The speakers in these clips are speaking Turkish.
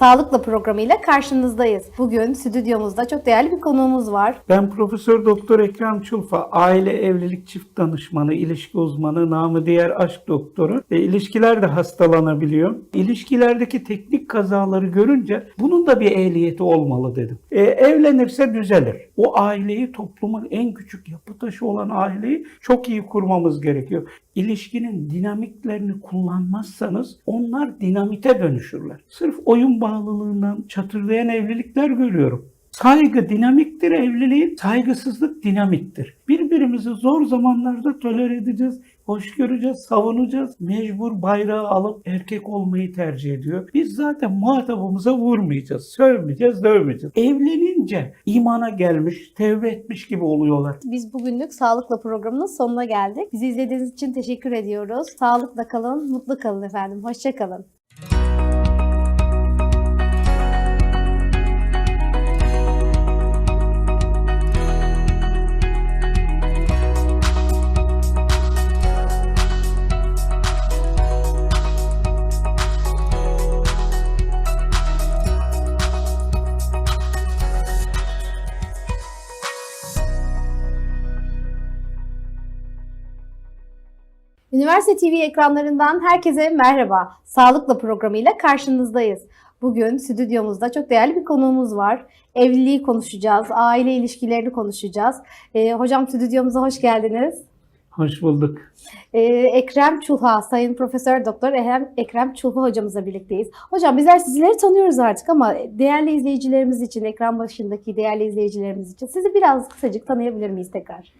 Sağlıkla programıyla karşınızdayız. Bugün stüdyomuzda çok değerli bir konuğumuz var. Ben Profesör Doktor Ekrem Çulfa, aile evlilik çift danışmanı, ilişki uzmanı, namı diğer aşk doktoru. E, ilişkiler de hastalanabiliyor. İlişkilerdeki teknik kazaları görünce bunun da bir ehliyeti olmalı dedim. E, evlenirse düzelir. O aileyi toplumun en küçük yapı taşı olan aileyi çok iyi kurmamız gerekiyor. İlişkinin dinamiklerini kullanmazsanız onlar dinamite dönüşürler. Sırf oyun bağlılığından çatırdayan evlilikler görüyorum. Saygı dinamiktir evliliğin, saygısızlık dinamittir. Birbirimizi zor zamanlarda tolere edeceğiz, hoş göreceğiz, savunacağız. Mecbur bayrağı alıp erkek olmayı tercih ediyor. Biz zaten muhatabımıza vurmayacağız, sövmeyeceğiz, dövmeyeceğiz. Evlenince imana gelmiş, tevbe etmiş gibi oluyorlar. Biz bugünlük Sağlıkla programının sonuna geldik. Bizi izlediğiniz için teşekkür ediyoruz. Sağlıkla kalın, mutlu kalın efendim. Hoşçakalın. Üniversite TV ekranlarından herkese merhaba. Sağlıkla programıyla karşınızdayız. Bugün stüdyomuzda çok değerli bir konuğumuz var. Evliliği konuşacağız, aile ilişkilerini konuşacağız. Ee, hocam stüdyomuza hoş geldiniz. Hoş bulduk. Ee, Ekrem Çulha, Sayın Profesör Doktor Ekrem, Ekrem Çulha hocamızla birlikteyiz. Hocam bizler sizleri tanıyoruz artık ama değerli izleyicilerimiz için, ekran başındaki değerli izleyicilerimiz için sizi biraz kısacık tanıyabilir miyiz tekrar?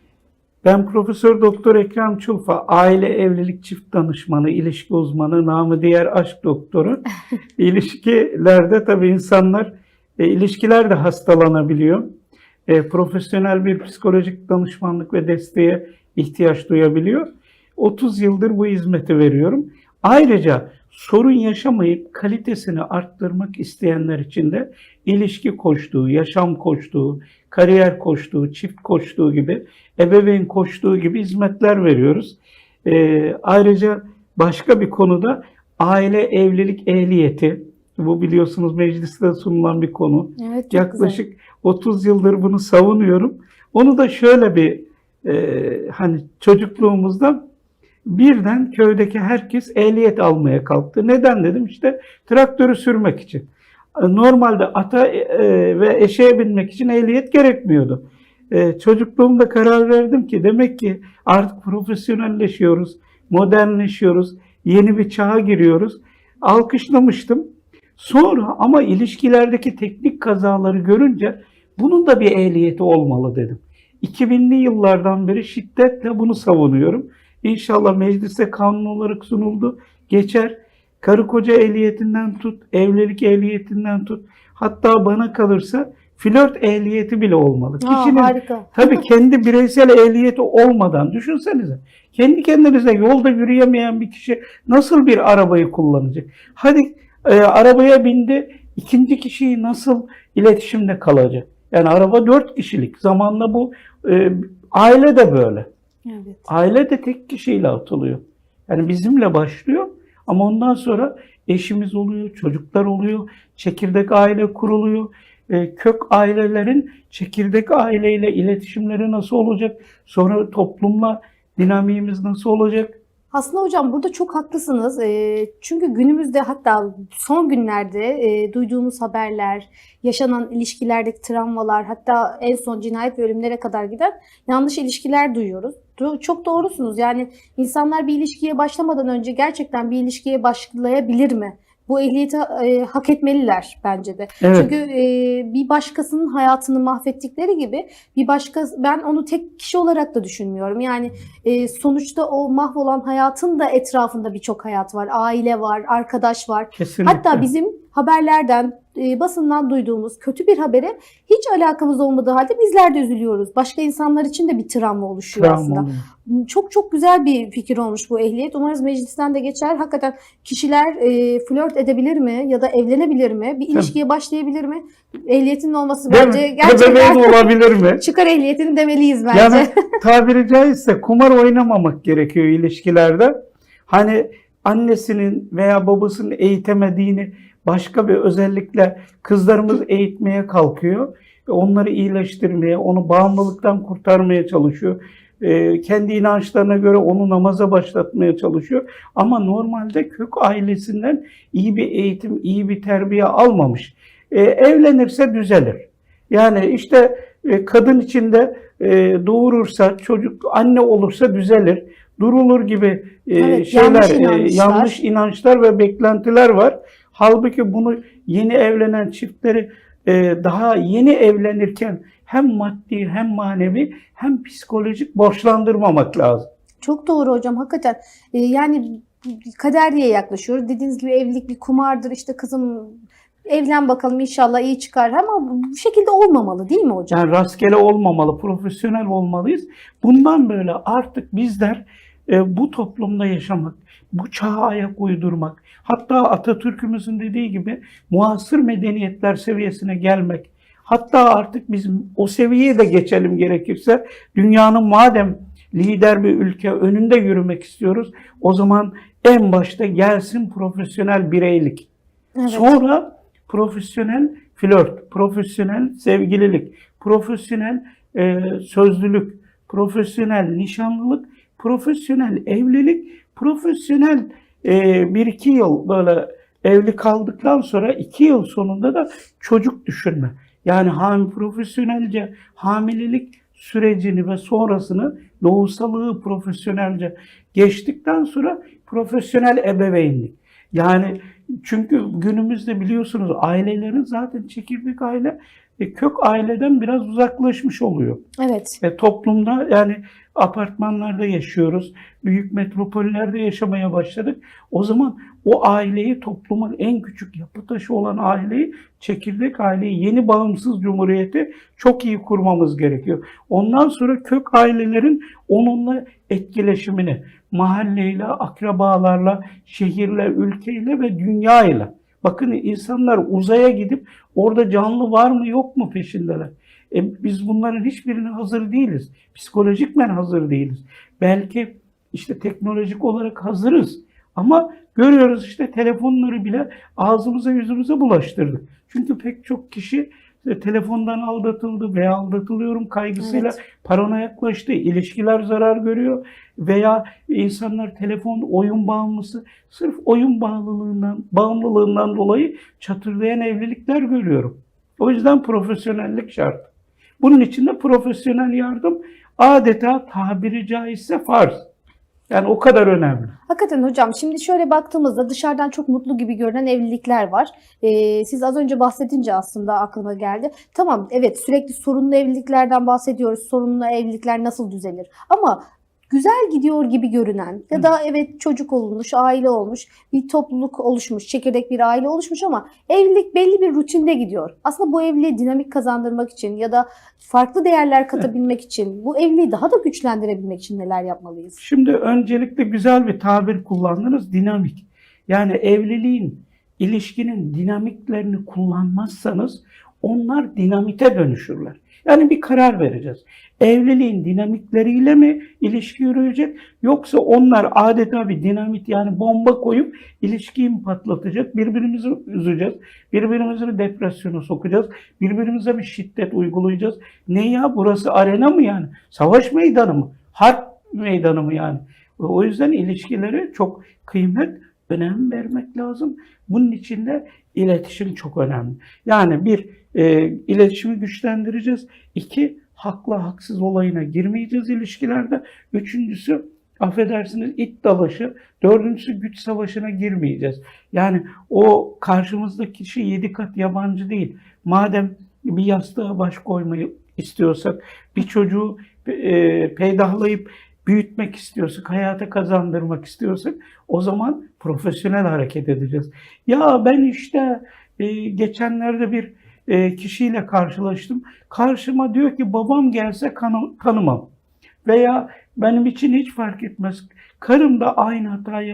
Ben Profesör Doktor Ekrem Çulfa, aile evlilik çift danışmanı, ilişki uzmanı, namı diğer aşk doktoru. İlişkilerde tabii insanlar, e, ilişkiler de hastalanabiliyor. E, profesyonel bir psikolojik danışmanlık ve desteğe ihtiyaç duyabiliyor. 30 yıldır bu hizmeti veriyorum. Ayrıca sorun yaşamayıp kalitesini arttırmak isteyenler için de ilişki koçluğu, yaşam koçluğu, kariyer koçluğu, çift koçluğu gibi, ebeveyn koçluğu gibi hizmetler veriyoruz. Ee, ayrıca başka bir konuda aile evlilik ehliyeti, bu biliyorsunuz mecliste sunulan bir konu. Evet, Yaklaşık 30 yıldır bunu savunuyorum. Onu da şöyle bir e, hani çocukluğumuzda birden köydeki herkes ehliyet almaya kalktı. Neden dedim? İşte traktörü sürmek için. E, Normalde ata e, ve eşeğe binmek için ehliyet gerekmiyordu. E, çocukluğumda karar verdim ki demek ki artık profesyonelleşiyoruz, modernleşiyoruz, yeni bir çağa giriyoruz. Alkışlamıştım. Sonra ama ilişkilerdeki teknik kazaları görünce bunun da bir ehliyeti olmalı dedim. 2000'li yıllardan beri şiddetle bunu savunuyorum. İnşallah meclise kanun olarak sunuldu. Geçer. Karı koca ehliyetinden tut, evlilik ehliyetinden tut. Hatta bana kalırsa flört ehliyeti bile olmalı. Aa, Kişinin harika. tabii kendi bireysel ehliyeti olmadan düşünsenize. Kendi kendinize yolda yürüyemeyen bir kişi nasıl bir arabayı kullanacak? Hadi e, arabaya bindi, ikinci kişiyi nasıl iletişimde kalacak? Yani araba dört kişilik. Zamanla bu e, aile de böyle. Evet. Aile de tek kişiyle atılıyor. Yani bizimle başlıyor ama ondan sonra eşimiz oluyor, çocuklar oluyor, çekirdek aile kuruluyor. E, kök ailelerin çekirdek aileyle iletişimleri nasıl olacak? Sonra toplumla dinamiğimiz nasıl olacak? Aslında hocam burada çok haklısınız. Ee, Çünkü günümüzde hatta son günlerde e, duyduğumuz haberler, yaşanan ilişkilerdeki travmalar, hatta en son cinayet ve ölümlere kadar giden yanlış ilişkiler duyuyoruz. Du- Çok doğrusunuz. Yani insanlar bir ilişkiye başlamadan önce gerçekten bir ilişkiye başlayabilir mi? Bu ehliyeti e, hak etmeliler bence de. Evet. Çünkü e, bir başkasının hayatını mahvettikleri gibi bir başka ben onu tek kişi olarak da düşünmüyorum. Yani e, sonuçta o mahvolan hayatın da etrafında birçok hayat var. Aile var, arkadaş var. Kesinlikle. Hatta bizim haberlerden, e, basından duyduğumuz kötü bir habere hiç alakamız olmadığı halde bizler de üzülüyoruz. Başka insanlar için de bir travma oluşuyor Travma aslında. oluyor. Çok çok güzel bir fikir olmuş bu ehliyet. Umarız meclisten de geçer. Hakikaten kişiler e, flört edebilir mi ya da evlenebilir mi? Bir ilişkiye başlayabilir mi? Ehliyetinin olması Değil bence mi? gerçekten Ebeveyn olabilir mi? çıkar ehliyetini demeliyiz bence. Yani tabiri caizse kumar oynamamak gerekiyor ilişkilerde. Hani annesinin veya babasının eğitemediğini başka bir özellikle kızlarımız eğitmeye kalkıyor. ve Onları iyileştirmeye, onu bağımlılıktan kurtarmaya çalışıyor. Ee, kendi inançlarına göre onu namaza başlatmaya çalışıyor. Ama normalde kök ailesinden iyi bir eğitim, iyi bir terbiye almamış. Ee, evlenirse düzelir. Yani işte e, kadın içinde e, doğurursa, çocuk anne olursa düzelir. Durulur gibi e, Evet, şeyler, yanlış e, inançlar. yanlış inançlar ve beklentiler var. Halbuki bunu yeni evlenen çiftleri e, daha yeni evlenirken hem maddi hem manevi hem psikolojik borçlandırmamak lazım. Çok doğru hocam hakikaten. Ee, yani kader diye yaklaşıyoruz. Dediğiniz gibi evlilik bir kumardır. İşte kızım evlen bakalım inşallah iyi çıkar ama bu şekilde olmamalı değil mi hocam? Yani rastgele olmamalı, profesyonel olmalıyız. Bundan böyle artık bizler e, bu toplumda yaşamak, bu çağa ayak uydurmak, hatta Atatürk'ümüzün dediği gibi muasır medeniyetler seviyesine gelmek, hatta artık biz o seviyeye de geçelim gerekirse, dünyanın madem lider bir ülke önünde yürümek istiyoruz, o zaman en başta gelsin profesyonel bireylik. Evet. Sonra profesyonel flört, profesyonel sevgililik, profesyonel e, sözlülük, profesyonel nişanlılık, profesyonel evlilik, profesyonel e, bir iki yıl böyle evli kaldıktan sonra iki yıl sonunda da çocuk düşünme. Yani ham, profesyonelce hamilelik sürecini ve sonrasını doğusalığı profesyonelce geçtikten sonra profesyonel ebeveynlik. Yani çünkü günümüzde biliyorsunuz ailelerin zaten çekirdek aile e, kök aileden biraz uzaklaşmış oluyor. Evet. E, toplumda yani apartmanlarda yaşıyoruz, büyük metropollerde yaşamaya başladık. O zaman o aileyi toplumun en küçük yapı taşı olan aileyi, çekirdek aileyi, yeni bağımsız cumhuriyeti çok iyi kurmamız gerekiyor. Ondan sonra kök ailelerin onunla etkileşimini, mahalleyle, akrabalarla, şehirle, ülkeyle ve dünyayla. Bakın insanlar uzaya gidip orada canlı var mı yok mu peşindeler. E, biz bunların hiçbirine hazır değiliz. Psikolojikmen hazır değiliz. Belki işte teknolojik olarak hazırız. Ama görüyoruz işte telefonları bile ağzımıza yüzümüze bulaştırdık. Çünkü pek çok kişi işte telefondan aldatıldı veya aldatılıyorum kaygısıyla Evet. paranoyaklaştı. İlişkiler zarar görüyor veya insanlar telefon oyun bağımlısı sırf oyun bağımlılığından bağımlılığından dolayı çatırdayan evlilikler görüyorum. O yüzden profesyonellik şart. Bunun için de profesyonel yardım adeta tabiri caizse farz. Yani o kadar önemli. Hakikaten hocam şimdi şöyle baktığımızda dışarıdan çok mutlu gibi görünen evlilikler var. Ee, siz az önce bahsedince aslında aklıma geldi. Tamam evet sürekli sorunlu evliliklerden bahsediyoruz. Sorunlu evlilikler nasıl düzelir? Ama güzel gidiyor gibi görünen ya da evet çocuk olmuş, aile olmuş, bir topluluk oluşmuş, çekirdek bir aile oluşmuş ama evlilik belli bir rutinde gidiyor. Aslında bu evliliği dinamik kazandırmak için ya da farklı değerler katabilmek için, bu evliliği daha da güçlendirebilmek için neler yapmalıyız? Şimdi öncelikle güzel bir tabir kullandınız, dinamik. Yani evliliğin, ilişkinin dinamiklerini kullanmazsanız onlar dinamite dönüşürler. Yani bir karar vereceğiz. Evliliğin dinamikleriyle mi ilişki yürüyecek yoksa onlar adeta bir dinamit yani bomba koyup ilişkiyi mi patlatacak? Birbirimizi üzeceğiz. Birbirimizi depresyona sokacağız. Birbirimize bir şiddet uygulayacağız. Ne ya burası arena mı yani? Savaş meydanı mı? Harp meydanı mı yani? O yüzden ilişkilere çok kıymet, önem vermek lazım. Bunun için de iletişim çok önemli. Yani bir, e, iletişimi güçlendireceğiz. İki, hakla haksız olayına girmeyeceğiz ilişkilerde. Üçüncüsü, affedersiniz it dalaşı. Dördüncüsü güç savaşına girmeyeceğiz. Yani o karşımızdaki kişi yedi kat yabancı değil. Madem bir yastığa baş koymayı istiyorsak, bir çocuğu e, peydahlayıp büyütmek istiyorsak, hayata kazandırmak istiyorsak o zaman profesyonel hareket edeceğiz. Ya ben işte e, geçenlerde bir e, kişiyle karşılaştım. Karşıma diyor ki babam gelse kanı, tanımam. Veya benim için hiç fark etmez. Karım da aynı hatayı